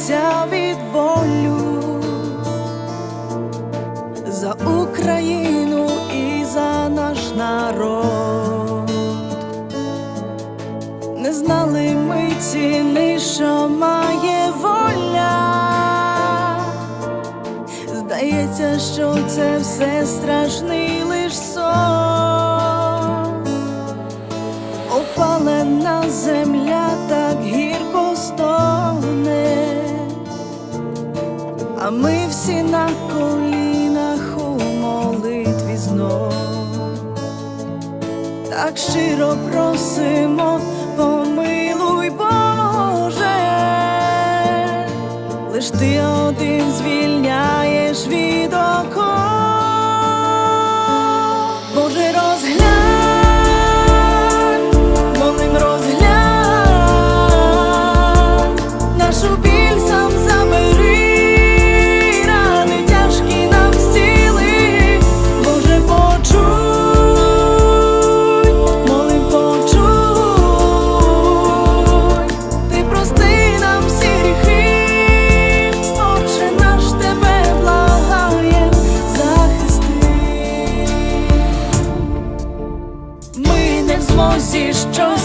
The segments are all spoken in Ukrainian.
серця від болю за Україну і за наш народ, не знали ми ціни, що має воля, здається, що це все страшний лиш сон. А всі на колінах у молитві знов. Так щиро просимо, помилуй Боже, лиш ти один звільняєш від оков. Не в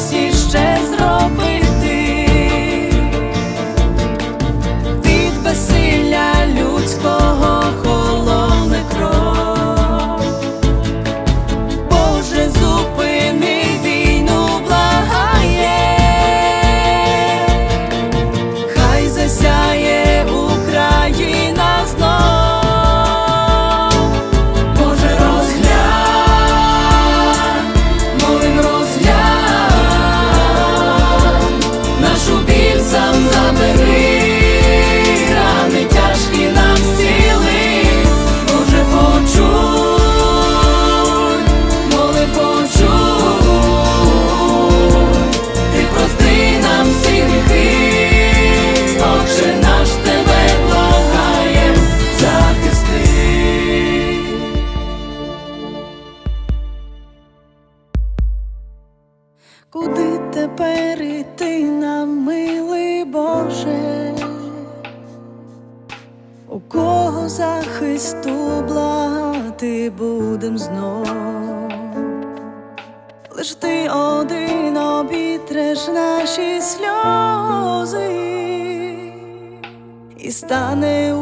Тепер іти нам, милий Боже? У кого захисту благати будем знов? Лиш ти один обітреш наші сльози, і стане